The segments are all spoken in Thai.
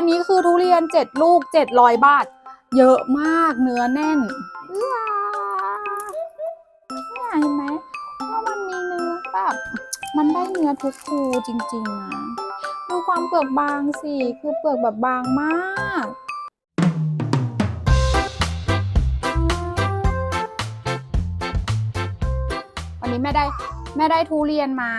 อันนี้คือทุเรียนเจ็ดลูกเจ็ดร้อยบาท เยอะมากเนื้อแน่นว้าวเนี่ยเห็นไหมว่ามันมีเนื้อแบบมันได้เนื้อทุกภูจริงๆนะดูความเปลือกบางสิคือเปลือกแบบบางมากวันนี้แม่ได้ แม่ได้ทุเรียนมา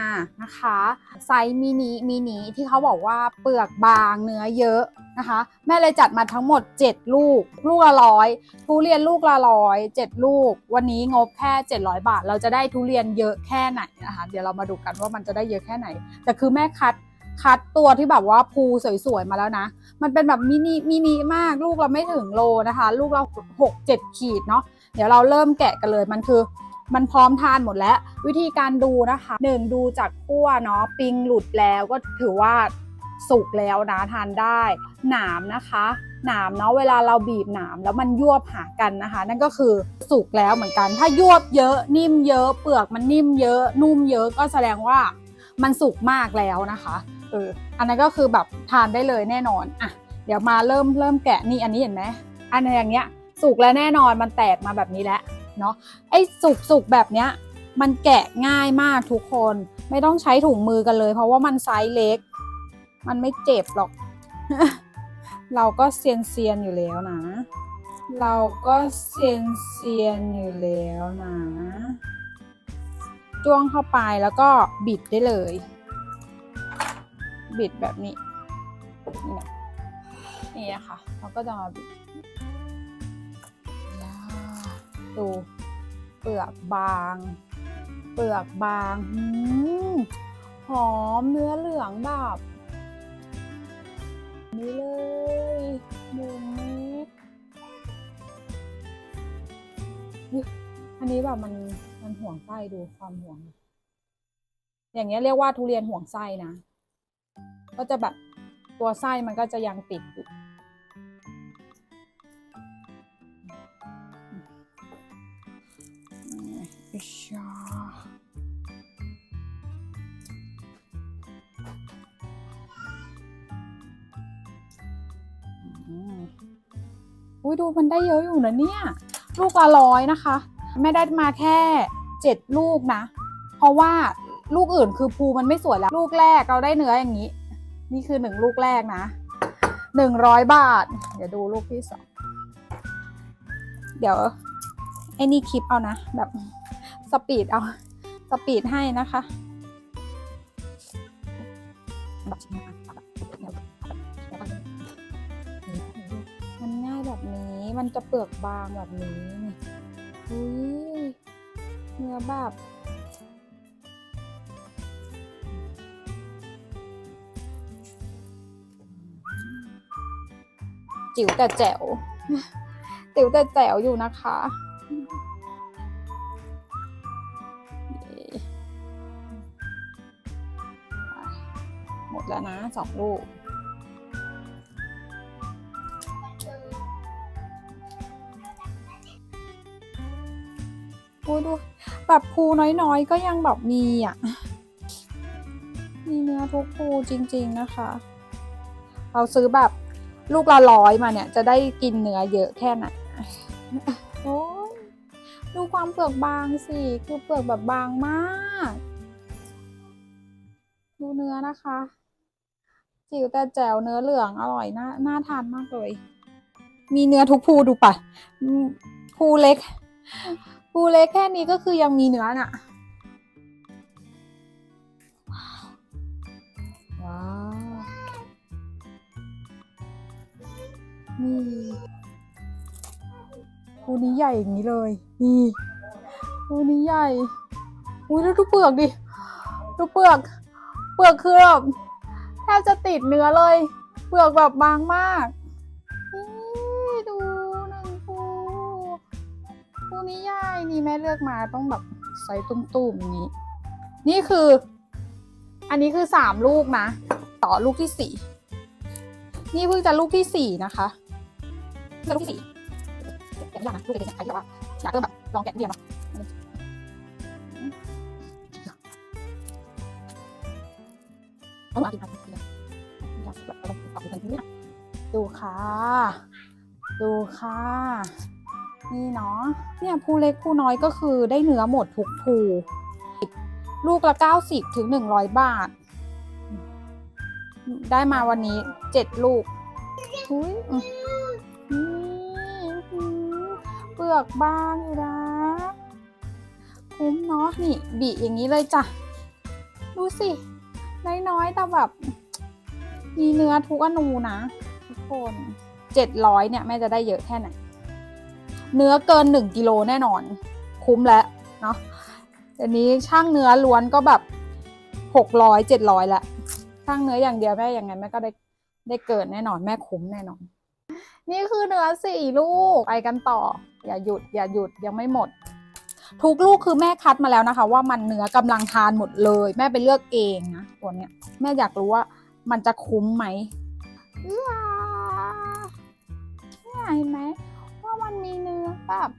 นะคะไซส์มินิมินิที่เขาบอกว่าเปลือกบางเนื้อเยอะนะคะ แม่เลยจัดมาทั้งหมด 7 ลูก ลูกละร้อยทุเรียนลูกละร้อยเจ็ดลูก วันนี้งบแค่ 700 บาท เราจะได้ทุเรียนเยอะแค่ไหนนะคะเดี๋ยวเรามาดูกันว่ามันจะได้เยอะแค่ไหน แต่คือแม่คัดคัดตัวที่แบบว่าภูสวยๆมาแล้วนะ มันเป็นแบบมินิมินิมากลูกเราไม่ถึงโลนะคะ ลูกเราหกเจ็ดขีดเนาะเดี๋ยวเราเริ่มแกะกันเลยมันคือ มันพร้อมทานหมดแล้ว วิธีการดูนะคะหนึ่งดูจากขั้วเนาะปิงหลุดแล้วก็ถือว่าสุกแล้วนะทานได้ หนามนะคะหนามเนาะเวลาเราบีบหนามแล้วมันยวบหากันนะคะ นั่นก็คือสุกแล้วเหมือนกัน ถ้ายวบเยอะนิ่มเยอะ เปลือกมันนิ่มเยอะ นุ่มเยอะก็แสดงว่ามันสุกมากแล้วนะคะเอออันนั้นก็คือแบบทานได้เลยแน่นอนอะเดี๋ยวมาเริ่มเริ่มแกะนี่อันนี้เห็นไหมอันอย่างเงี้ยสุกแล้วแน่นอนมันแตกมาแบบนี้แล้ว เนาะไอ้สุกสุกแบบเนี้ยมันแกะง่ายมากทุกคนไม่ต้องใช้ถุงมือกันเลย เพราะว่ามันไซส์เล็ก มันไม่เจ็บหรอก เราก็เซียนเซียนๆอยู่แล้วนะ เราก็เซียนเซียนๆอยู่แล้วนะจ้วงเข้าไปแล้วก็บิดได้เลย บิดแบบนี้นี่นะนี่นะคะเราก็จะมาบิด ดูเปลือกบาง เปลือกบางหืมหอมเนื้อเหลืองแบบนี่เลยหนึ่งเม็ดอันนี้แบบมันมันห่วงไส้ดูความห่วง อย่างเงี้ยเรียกว่าทุเรียนห่วงไส้นะ ก็จะแบบตัวไส้มันก็จะยังติดอยู่ อุ้ยดูมันได้เยอะอยู่นะเนี่ย ลูกละร้อยนะคะ ไม่ได้มาแค่เจ็ดลูกนะ เพราะว่าลูกอื่นคือภูมันไม่สวยแล้ว ลูกแรกเราได้เนื้ออย่างนี้ นี่คือหนึ่งลูกแรกนะหนึ่งร้อยบาท เดี๋ยวดูลูกที่สองเดี๋ยวไอ้นี่คลิปเอานะ แบบสปีดเอาสปีดให้นะคะมันง่า แบบนี้ มันจะเปลือกบางแบบนี้นี่อุ้ยเนื้อแบบจิ๋วแต่แจ๋วจิ๋วแต่แจ๋วอยู่นะคะ หมดแล้วนะสองลูก โอ้ยดูแบบภูน้อยๆ ก็ยังแบบมีอะ มีเนื้อทุกภูจริง ๆนะคะ เราซื้อแบบลูกละร้อยมาเนี่ย จะได้กินเนื้อเยอะแค่ไหนโอ้ยดูความเปลือกบางสิคือเปลือกแบบบางมาก ดูเนื้อนะคะจิ๋วแต่แจ๋วเนื้อเหลืองอร่อยน่าน่าทานมากเลย มีเนื้อทุกภูดูปะภูเล็ก ภูเล็กแค่นี้ก็คือยังมีเนื้อน่ะ ว้าว นี่ภูนี้ใหญ่อย่างนี้เลย นี่ภูนี้ใหญ่ อุ้ยแล้วดูเปลือกดิ ดูเปลือก เปลือกคือแบบแทบจะติดเนื้อเลย เปลือกแบบบางมากูนี้ใหญ่นี่แม่เลือกมาต้องแบบไซส์ตุ้มๆอย่างนี้ นี่คือ อันนี้คือสามลูกนะ ต่อลูกที่สี่นี่เพิ่งจะลูกที่สี่นะคะจะลูกที่สี่แกะไม่ยากนะลูกเด็กๆใครที่แบบว่าอยากเริ่มแบบลองแกะเรียนเนาะต้องมากินไปกินไปอยากแบบลองปรับดูกันนิดนึงดูค่ะ ดูค่ะ นี่เนาะเนี่ยผู้เล็กผู้น้อยก็คือได้เนื้อหมดทุกภูลูกละ 90ถึง100 บาท ได้มาวันนี้ 7 ลูกอุ้ยเปลือกบางอยู่นะคุ้มเนาะนี่บีอย่างนี้เลยจ้ะ ดูสิ น้อยๆ แต่แบบ มีเนื้อทุกอนูนะ ทุกคนเจ็ดร้อยเนี่ยแม่จะได้เยอะแค่ไหน เนื้อเกินหนึ่งกิโลแน่นอน คุ้มแล้วเนาะอันนี้ช่างเนื้อล้วนก็แบบหกร้อยเจ็ดร้อยละช่างเนื้ออย่างเดียวแม่อย่างไงแม่ก็ได้ได้เกินแน่นอน แม่คุ้มแน่นอน นี่คือเนื้อสี่ลูกไปกันต่อ อย่าหยุด อย่าหยุดยังไม่หมด ทุกลูกคือแม่คัดมาแล้วนะคะ ว่ามันเนื้อกำลังทานหมดเลย แม่ไปเลือกเองนะตัวเนี้ย แม่อยากรู้ว่ามันจะคุ้มไหมว้าเนี่ยเห็นไหม แบบ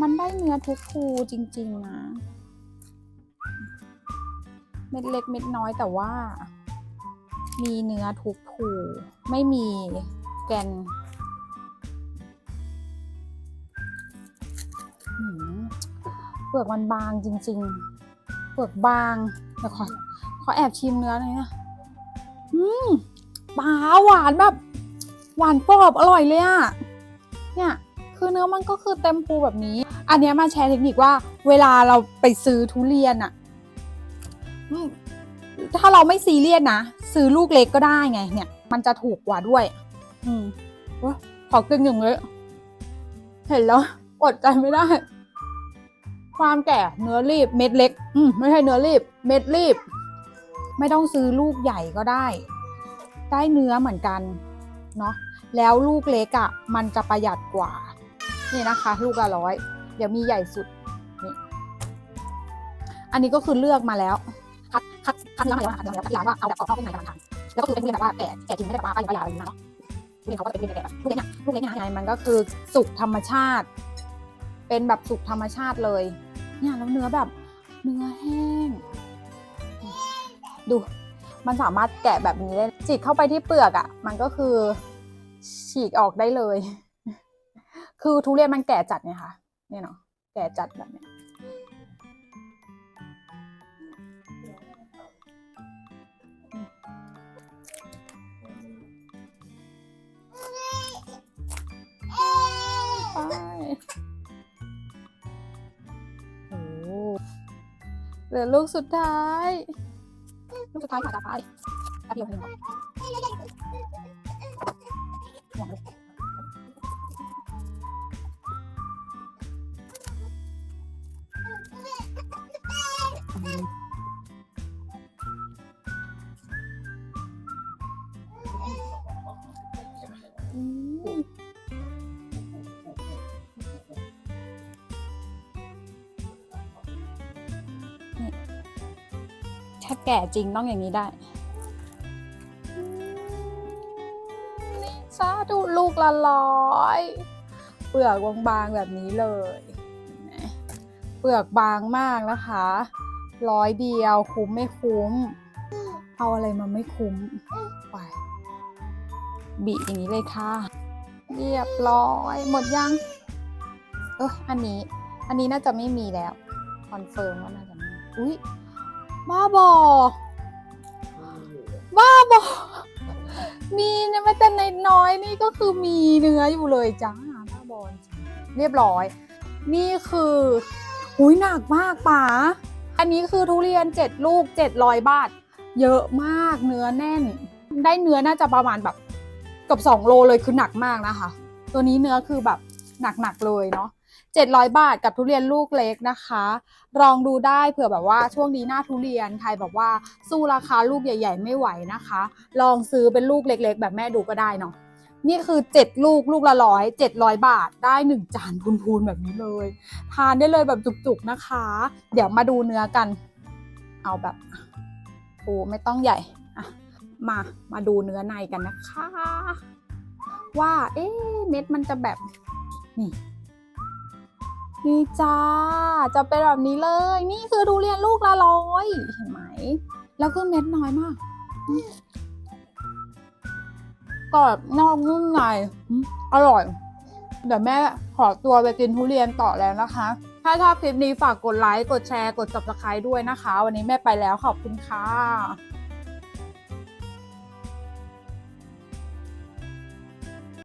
มันได้เนื้อทุกภูจริง ๆ นะ เม็ดเล็กเม็ดน้อยแต่ว่า มีเนื้อทุกภูไม่มีแกนเปลือกมันบางจริง ๆ เปลือกบางเดี๋ยวขอขอแอบชิมเนื้อหน่อยนะอืมปลาหวานแบบ หวานกรอบอร่อยเลยอะเนี่ย คือเนื้อมันก็คือเต็มปูแบบนี้ อันนี้มาแชร์เทคนิคว่า เวลาเราไปซื้อทุเรียนอะถ้าเราไม่ซีเรียสนะซื้อลูกเล็กก็ได้ไง เนี่ย มันจะถูกกว่าด้วย อืมว้าขอกินอย่างเลยเห็นแล้วอดใจไม่ได้ ความแก่เนื้อรีบเม็ดเล็ก อืมไม่ใช่เนื้อรีบ เม็ดรีบ ไม่ต้องซื้อลูกใหญ่ก็ได้ ได้เนื้อเหมือนกัน เนาะแล้วลูกเล็กอะ่ะ มันจะประหยัดกว่า นี่นะคะ ลูกละร้อยเดี๋ยวมีใหญ่สุดนี่อันนี้ก็คือเลือกมาแล้ว คัดคัดคัดเนื้อมาแล้วคัดเนื้อมาแล้วคัดยาว่าเอาแบบกรอบนอกนุ่มในกำลังทานแล้วก็คือเป็นทุเรียนแบบว่าแก่แก่จริงไม่ได้แบบว่าป้ายป้ายาอะไรอย่างเงี้ยเนาะทุเรียนเขาก็เป็นทุเรียนแบบลูกเล็กเนี่ยลูกเล็กเนี่ยไงมันก็คือสุกธรรมชาติ เป็นแบบสุกธรรมชาติเลย เนี่ยแล้วเนื้อแบบเนื้อแห้ง ดู มันสามารถแกะแบบนี้ได้ฉีกเข้าไปที่เปลือกอะ่ะ มันก็คือฉีกออกได้เลย คือทุเรียนมันแก่จัดเนี่ยค่ะ เนี่ยเนาะแก่จัดแบบเนี้ยโอ้เหลือลูกสุดท้าย ลูกสุดท้ายค่ะตาฟ้าเลยแป๊บเดียวเอง นี่ถ้าแก่จริงต้องอย่างนี้ได้นี่ซาดูลูกละร้อยเปลือกบางๆแบบนี้เลยเปลือกบางมากนะคะ ร้อยเดียวคุ้มไม่คุ้ม เอาอะไรมาไม่คุ้มไปบีอย่างนี้เลยค่ะ เรียบร้อย หมดยัง เอออันนี้ อันนี้น่าจะไม่มีแล้ว คอนเฟิร์มว่านะไม่มี อุ้ยบ้าบอ บ้าบอ มีนี่ยไม่แต่ในน้อยนี่ก็คือมีเนื้ออยู่เลยจ้าบ้าบอเรียบร้อย นี่คืออุ้ยหนักมากป๋าอันนี้คือทุเรียนเจ็ดลูกเจ็ดร้อยบาท เยอะมากเนื้อแน่น ได้เนื้อน่าจะประมาณแบบกับสองโลเลยคือหนักมากนะคะ ตัวนี้เนื้อคือแบบหนักๆเลยเนาะ เจ็ดร้อยบาทกับทุเรียนลูกเล็กนะคะ ลองดูได้เผื่อแบบว่าช่วงนี้หน้าทุเรียนใครแบบว่าสู้ราคาลูกใหญ่ ๆ ไม่ไหวนะคะ ลองซื้อเป็นลูกเล็ก ๆ แบบแม่ดูก็ได้เนาะนี่คือเจ็ดลูกลูกละร้อยเจ็ดร้อยบาทได้หนึ่งจานพูนๆแบบนี้เลย ทานได้เลยแบบจุกๆนะคะ เดี๋ยวมาดูเนื้อกัน เอาแบบโอ้ไม่ต้องใหญ่อะมามาดูเนื้อในกันนะคะ ว่าเอ๊ะเม็ดมันจะแบบนี่ นี่จ้า จะเป็นแบบนี้เลย นี่คือทุเรียนลูกละร้อยเห็นไหม แล้วคือเม็ดน้อยมากกรอบนอกนุ่มในอืมอร่อย เดี๋ยวแม่ขอตัวไปกินทุเรียนต่อแล้วนะคะ ถ้าชอบคลิปนี้ฝากกดไลค์ กดแชร์ กด subscribe ด้วยนะคะ วันนี้แม่ไปแล้วขอบคุณค่ะ